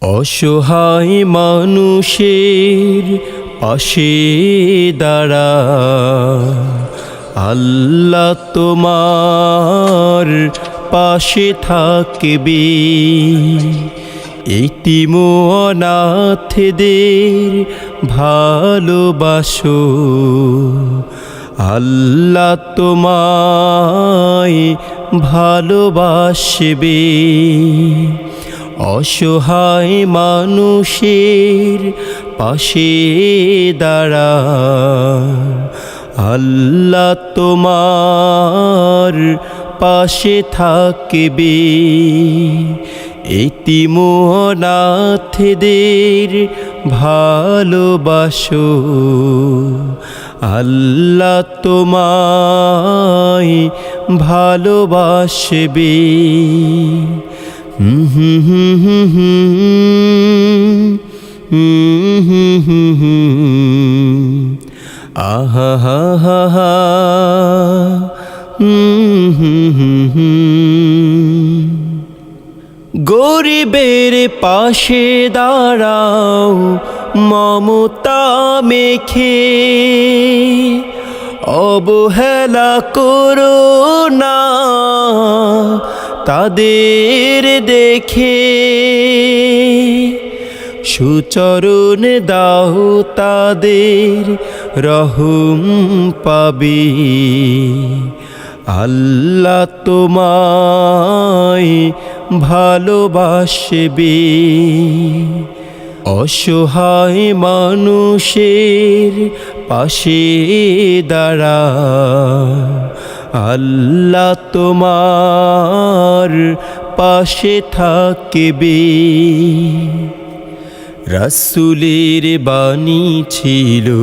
অসহায় মানুষের পাশে দাঁড়া। আল্লাহ তোমার পাশে থাকবে। এতিম অনাথদের ভালোবাসো। আল্লাহ তোমায় ভালোবাসবে। অসহায় মানুষের পাশে দাঁড়া। আল্লাহ তোমার পাশে থাকবে। এতিমনাথদের ভালোবাসো। আল্লাহ তোমায় ভালোবাসবে। গরিবের পাশে দাঁড়াও মমতা মেখে অবহেলা করো। তাদের দেখে সুচরণ দাও তাদের রহম পাবে। আল্লাহ তোমায় ভালোবাসবে। অসহায় মানুষের পাশে দাঁড়া। আল্লাহ তোমার পাশে থাকবে। রাসুলের বাণী ছিল,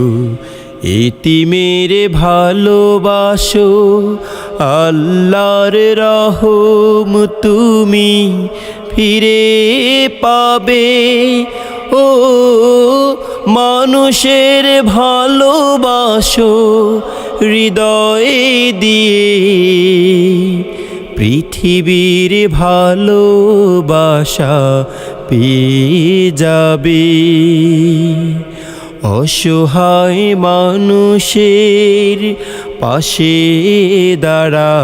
এতিমের ভালোবাসো। আল্লাহর রহম তুমি ফিরে পাবে। ও মানুষের ভালোবাসো হৃদয়ে দিয়ে পৃথিবীর ভালোবাসা পেয়ে যাবে। অসহায় মানুষের পাশে দাঁড়া।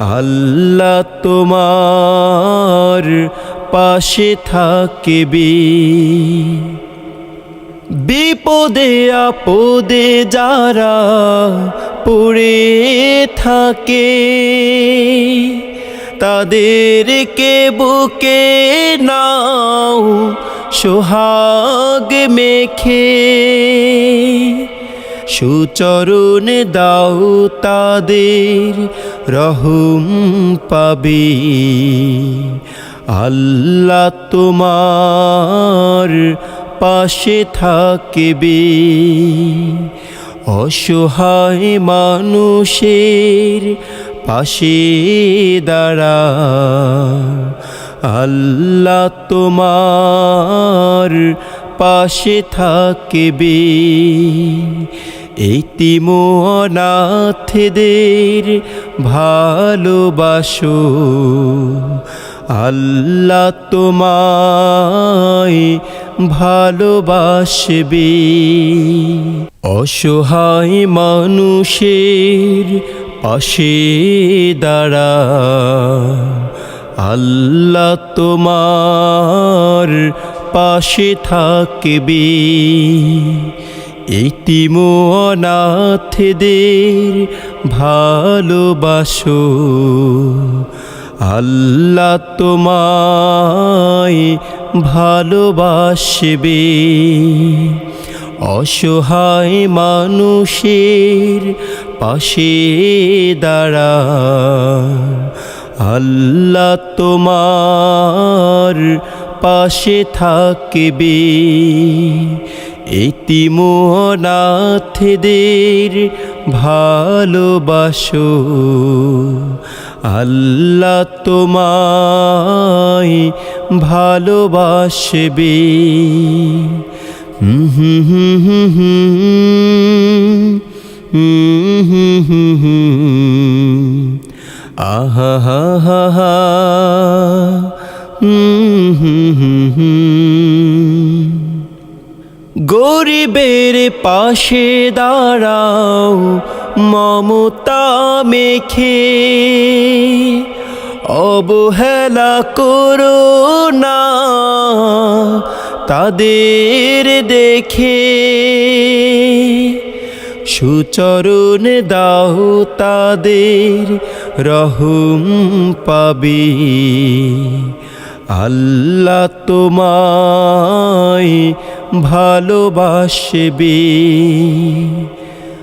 আল্লাহ তোমার পাশে থাকবে। বিপদে আপদে যারা পড়ে থাকে, তাদেরকে বুকে নাও সোহাগ মেখে। সুচরণ দাও তাদের রহম পাবে। আল্লাহ তোমার পাশে থাকবে। অসহায় মানুষের পাশে দাঁড়া। আল্লাহ তোমার পাশে থাকবে। এতিম অনাথদের ভালোবাসো। আল্লাহ তোমায় ভালোবাসবে। অসহায় মানুষের পাশে দাঁড়া। আল্লাহ তোমার পাশে থাকবে। এতিম অনাথদের ভালোবাসো। আল্লাহ তোমায় ভালোবাসবে। অসহায় মানুষের পাশে দাঁড়া। আল্লাহ তোমার পাশে থাকবে। এতিম অনাথদের ভালোবাসো। আল্লাহ তোমায় ভালোবাসবে। আহা হা হা হা। গরিবের পাশে দাঁড়াও। মমতা মেখে অবহেলা করো না তাদের দেখে। সুচরণ দাও তাদের রহম পাবে। আল্লাহ তোমায় ভালোবাসবে।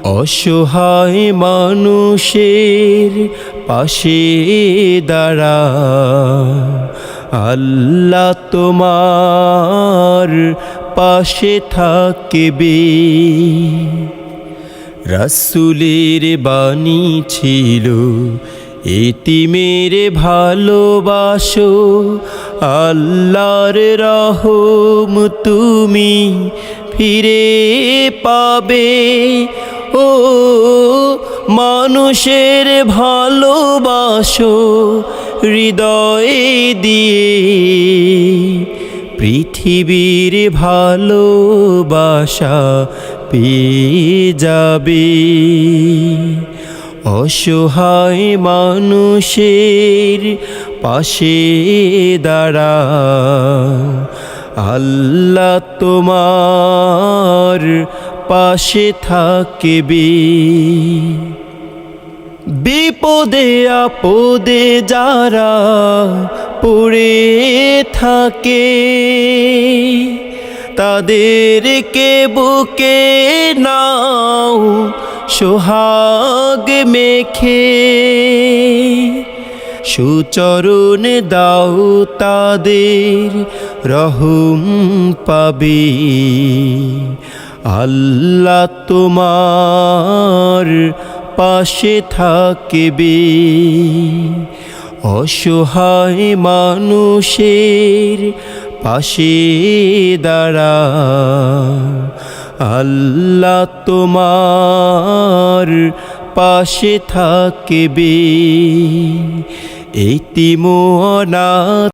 অসহায় মানুষের পাশে দাঁড়া। আল্লাহ তোমার পাশে থাকবে। রাসুলের বাণী ছিল, এতিমের ভালোবাসো। আল্লাহর রহম তুমি ফিরে পাবে। ও মানুষের ভালোবাসো হৃদয়ে দিয়ে। পৃথিবীর ভালোবাসা পেয়ে যাবে। অসহায় মানুষের পাশে দাঁড়া। আল্লাহ তোমার পাশে থাকবে। বিপদে আপদে যারা পড়ে থাকে তাদেরকে বুকে নাও সোহাগ মেখে। সুচরণ দাও তাদের রহম পাবে। আল্লাহ তোমার পাশে থাকবে। অসহায় মানুষের পাশে দাঁড়া। আল্লাহ তোমার পাশে থাকবে। এতিমনা